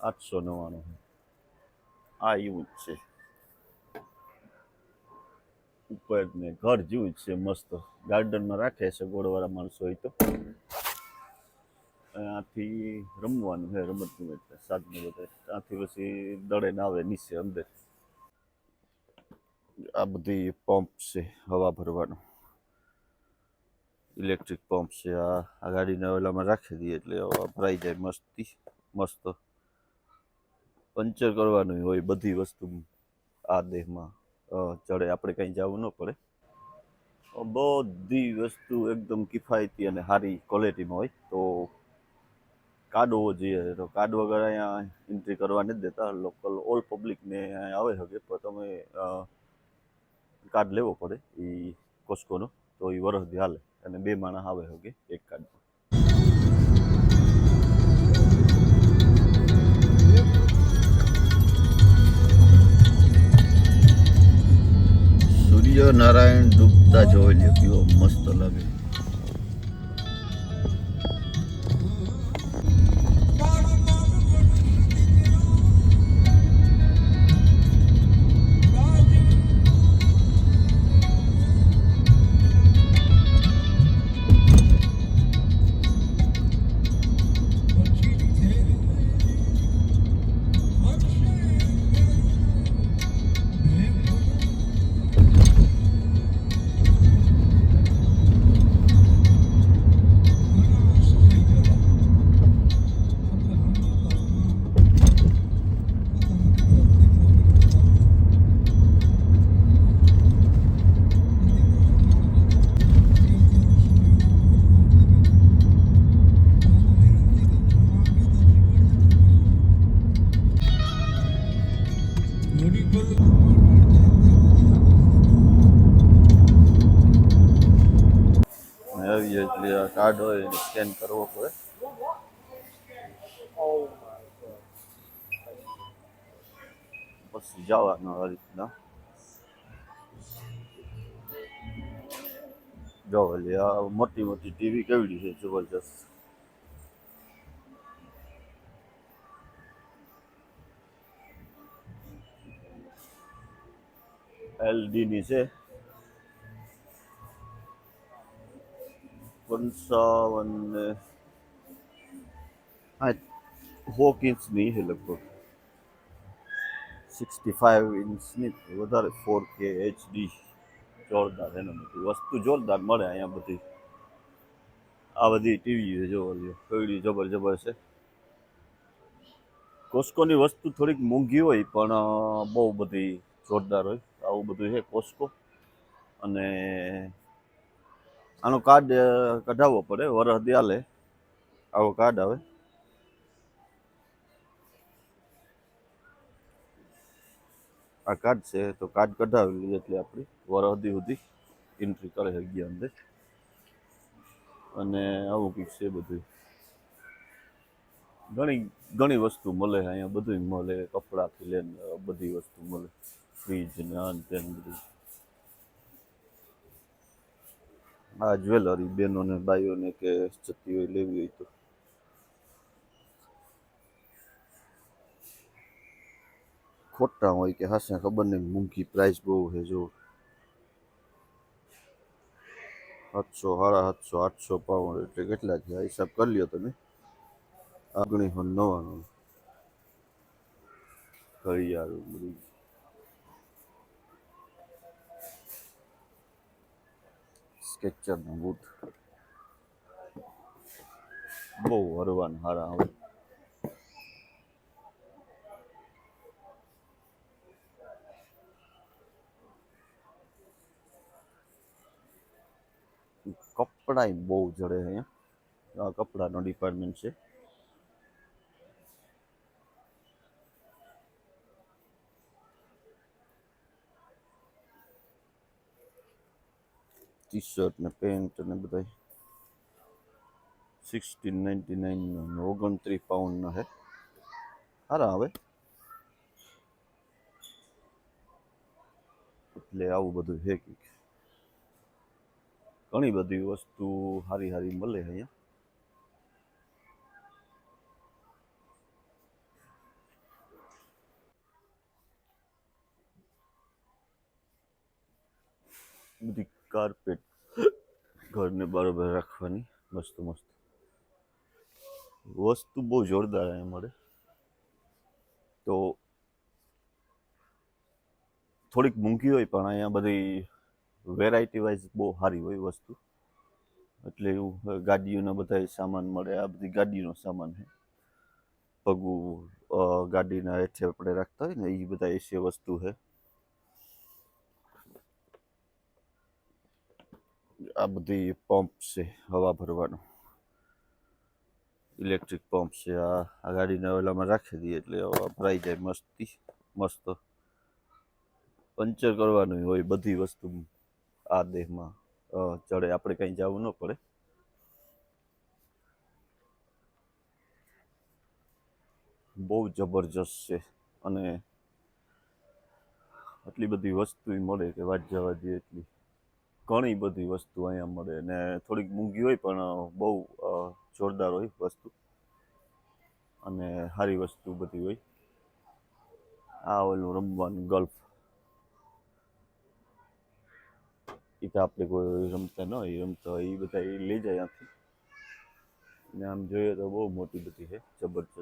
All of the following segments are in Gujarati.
આઠસો નવ્વાણું. આ એવું જ છે. ઉપર ને ઘર જેવું જ છે, મસ્ત. ગાર્ડનમાં રાખે છે, ગોળવાળા માણસો હોય તો. ત્યાંથી રમવાનું છે, રમત ગમત સાધનો બધા. ત્યાંથી પછી દડે ને આવે નીચે અંદર. આ બધી પંપ છે, હવા ભરવાનું. ઇલેક્ટ્રિક પંપ છે આ આ ગાડીને ઓલામાં રાખી દઈએ એટલે હવા ભરાઈ જાય મસ્તી, મસ્ત. પંચર કરવાનું હોય બધી વસ્તુ આ દેહમાં ચડે. આપણે કંઈ જવું ન પડે. બધી વસ્તુ એકદમ કિફાયતી અને સારી ક્વોલિટીમાં હોય. તો હોવો જોઈએ. તો કાર્ડ વગર અહીંયા એન્ટ્રી કરવા નથી દેતા. લોકલ ઓલ પબ્લિકને અહીંયા આવે શકે, પણ તમે કાર્ડ લેવો પડે એ કોસ્કોનો તો એ વરસથી હાલે અને બે માણસ આવે શકે એક કાર્ડ સૂર્યનારાયણ ડૂબતા જોઈ લ્યો કેવો મસ્ત લાગે. અને આવી જાય એટલે આ કાર્ડ હોય એને સ્કેન કરવો પડે. પછી જવાનું આ રીતના. જો એટલે આ મોટી મોટી ટીવી કેવડી છે જબરજસ્ત. એલડી ની છે. પંચાવન ને હા હોક ઇંચની છે લગભગ સિક્સટી ફાઇવ ઇંચની વધારે ફોર કે એચડી જોરદાર એના બધી વસ્તુ જોરદાર મળે અહીંયા બધી આ બધી ટીવી જોવા લ્યો કઈડી જબર જબર છે કોસ્કોની વસ્તુ થોડીક મોંઘી હોય પણ બહુ બધી જોરદાર હોય આવું બધું છે કોસ્કો અને આનો કાર્ડ કઢાવવો પડે, વરસ હાલે આવો કાર્ડ આવે. આ કાર્ડ છે, તો કાર્ડ કઢાવી લઈએ એટલે આપણી વરહદી સુધી એન્ટ્રી કરે શકીએ અંદર. અને આવું કંઈક છે બધું ઘણી ઘણી વસ્તુ મળે અહીંયા બધું મળે, કપડાથી લઈને બધી વસ્તુ મળે. ફ્રીજ ને આ ને બધું આ જ્વેલરી બહેનોને બાઈઓને કે જતી હોય લેવી હોય તો. ખોટા હોય કે હાસે, ખબર નહીં મૂંઘી પ્રાઇસ બહુ છે જો સાતસો સાડા સાતસો, આઠસો પાઉન્ડ એટલે કેટલા થયા? હિસાબ કરી લ્યો તમે. ઓગણીસો નવ્વાણું ઘડિયાળ, બધું. સ્કેચરના બૂટ. બહુ હરવાન હારા આવે કપડાય બહુ જડે અહીંયા. આ કપડાનો ડિપાર્ટમેન્ટ છે. ટી શર્ટ ને પેન્ટ ને બધા સિક્સટીન નાઇન્ટી નાઇનનો ઓગણત્રીસ પાઉન્ડના છે સારા આવે એટલે આવું બધું છે કંઈક. ઘણી બધી વસ્તુ હારી હારી મળે અહીંયા. બધી કાર્પેટ ઘરને બરોબર રાખવાની. મસ્ત મસ્ત. વસ્તુ બહુ જોરદાર અહીંયા મળે. તો થોડીક મૂંઘી હોય, પણ અહીંયા બધી વેરાયટી વાઇઝ બહુ સારી હોય વસ્તુ. એટલે એવું ગાડીઓના બધા સામાન મળે. આ બધી ગાડીનો સામાન છે. પગું ગાડીના હેઠે આપણે રાખતા હોય ને એ બધા એસી વસ્તુ છે. આ બધી પંપ છે, હવા ભરવાનો. ઇલેક્ટ્રિક પંપ છે, આ આ ગાડીને ઓલામાં રાખી દઈએ એટલે હવા ભરાઈ જાય મસ્તી, મસ્ત. પંચર કરવાનું હોય બધી વસ્તુ આ દેહમાં ચડે. આપણે કંઈ જવું ન પડે. બહુ જબરજસ્ત છે અને આટલી બધી વસ્તુ મળે કે વાત જવા દે એટલી. ઘણી બધી વસ્તુ અહીંયા મળે ને થોડીક મૂંગી હોય પણ બહુ જોરદાર હોય વસ્તુ. અને સારી વસ્તુ બધી હોય. આ ઓલું રમવાનું ગલ્ફ. એ તો આપણે કોઈ રમતા ન હોય રમતા હોય એ બધા એ લઈ જાય ત્યાંથી ને આમ જોઈએ તો બહુ મોટી બધી છે, જબરજસ્ત.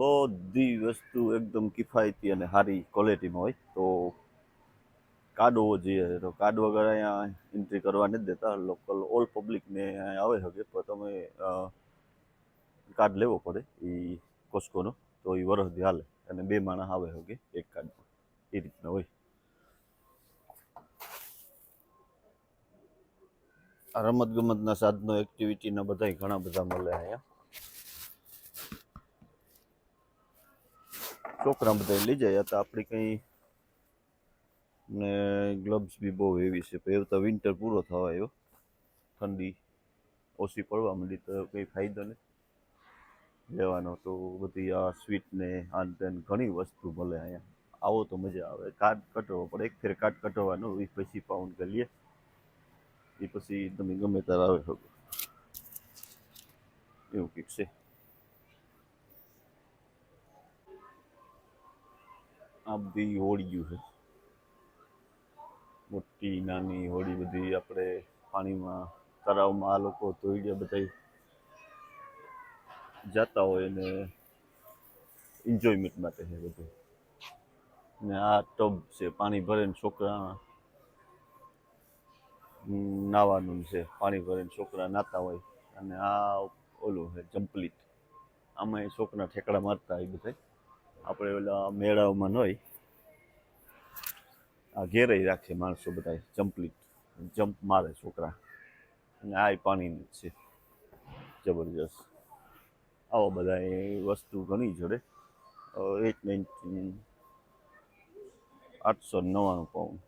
બધી વસ્તુ એકદમ કિફાયતી અને સારી ક્વોલિટીમાં હોય. તો કાર્ડ હોવો જોઈએ તો કાર્ડ વગર અહીંયા એન્ટ્રી કરવા નથી દેતા. લોકલ ઓલ પબ્લિકને અહીંયા આવે શકે, પણ તમે કાર્ડ લેવો પડે એ કોસ્કોનો તો એ વરસથી હાલે અને બે માણસ આવે શકે એક કાર્ડમાં એ રીતના હોય. રમત ગમતના સાધનો એક્ટિવિટીના બધા ઘણા બધા મળે અહીંયા. છોકરા બધા લઈ જાય. તો આપણી કંઈ ને ગ્લવ્સ બી બહુ એવી છે. પણ એવું તો વિન્ટર પૂરો થવા આવ્યો ઠંડી ઓછી પડવા માંડી તો કંઈ ફાયદો નહીં. લેવાનો તો બધી આ સ્વીટ ને આન તેન ઘણી વસ્તુ મળે અહીંયા આવો તો મજા આવે. કાર્ડ કટવો પડે. એક ફેર કાર્ડ કટવાનો એ પછી પાઉન્ડ કરીએ એ પછી તમે ગમે ત્યારે આવે શકો એવું કંઈક છે. આ બધી હોળીઓ છે. મોટી, નાની હોળી બધી આપણે પાણીમાં, તળાવમાં આ લોકો ધોઈને બધા જતા હોય ને એન્જોયમેન્ટ માટે છે બધું. ને આ ટબ છે, પાણી ભરે ને છોકરા નાવાનું છે, પાણી ભરીને છોકરા નાતા હોય. અને આ ઓલું છે જમ્પલીટ આમાં એ છોકરા ઠેકડા મારતા હોય બધા આપણે ઓલા મેળાઓમાં ન હોય. આ ઘેરે રાખે માણસો બધા જમ્પલીટ જમ્પ મારે છોકરા. અને આ પાણીની છે. જબરજસ્ત. આવા બધા વસ્તુ ઘણી જોડે એટ નાઇન્ટીન આઠસો નવ્વાણું પાઉન્ડ.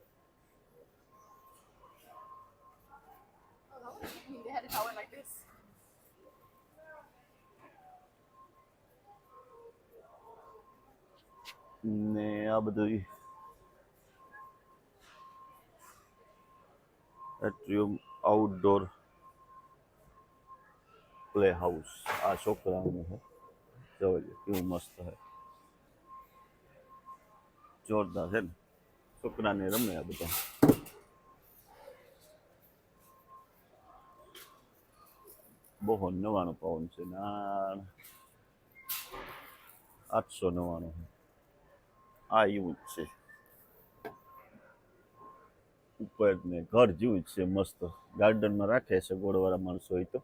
ને આ બધું એટ્રિયમ આઉટડોર પ્લે હાઉસ આ છોકરાઓનું છે જોઈએ કેવું મસ્ત છે જોરદાર છે ને. છોકરાને રમે આ બધા. બહુ નવ્વાણું પાઉન્ડ છે. ને આઠસો નવ્વાણું આ એવું જ છે. ઉપર ને ઘર જેવું જ છે મસ્ત. ગાર્ડનમાં રાખે છે ગોળવાળા માણસો હોય તો.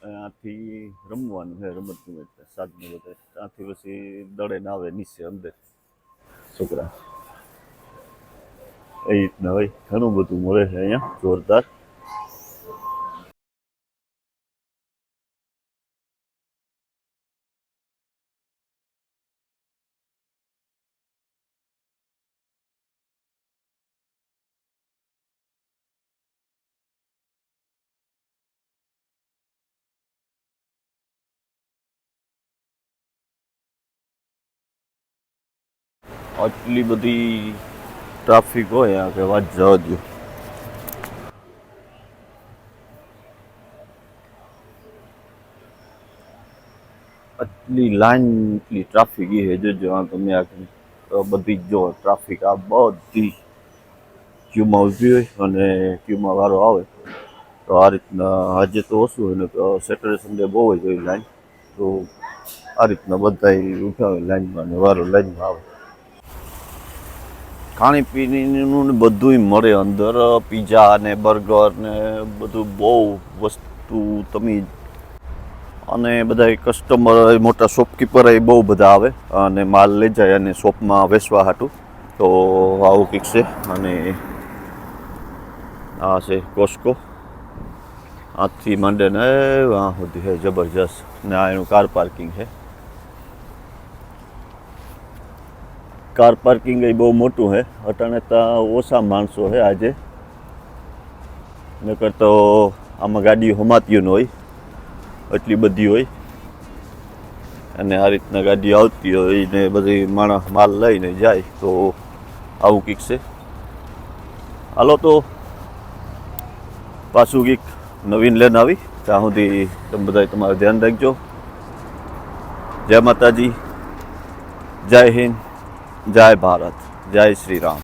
ત્યાંથી રમવાનું છે, રમત ગમત સાધનો બધા ત્યાંથી પછી દડે ને આવે નીચે અંદર. છોકરા. એ રીતના હોય. ઘણું બધું મળે છે અહીંયા, જોરદાર. આટલી બધી ટ્રાફિક હોય આ કે વાત જવા દો આટલી લાઈન એટલી ટ્રાફિક એ જોજો આ તમે આ બધી જો ટ્રાફિક આ બધી ક્યુમાં ઊભી હોય અને ક્યુમાં વારો આવે, તો આ રીતના આજે તો ઓછું હોય ને તો સેટરડે સન્ડે બહુ જ હોય લાઈન તો આ રીતના બધા ઉઠાવે લાઈનમાં અને વારો લાઈનમાં આવે. ખાણીપીણીનું બધુંય મળે અંદર. પીઝા ને બર્ગર ને બધું બહુ વસ્તુ તમે અને બધા કસ્ટમર મોટા શોપકીપર એ બહુ બધા આવે અને માલ લઈ જાય અને શોપમાં વેચવા હાટું. તો આવું કંઈક છે અને આ છે કોસ્કો આથી માંડે ને વાં સુધી છે, જબરજસ્ત. ને આ એનું કાર પાર્કિંગ છે. કાર પાર્કિંગ એ બહુ મોટું છે અટાણે ત્યાં ઓછા માણસો છે આજે. નકર તો આમાં ગાડીઓ હમાતી ન હોય. એટલી બધી હોય. અને આ રીતના ગાડી આવતી હોય ને બધી માણસ માલ લઈને જાય તો આવું કંઈક છે. હાલો તો પાછું કંઈક નવીન લેન આવી. ત્યાં સુધી તમે બધા તમારું ધ્યાન રાખજો. જય માતાજી. જય હિન્દ. જય ભારત જય શ્રી રામ.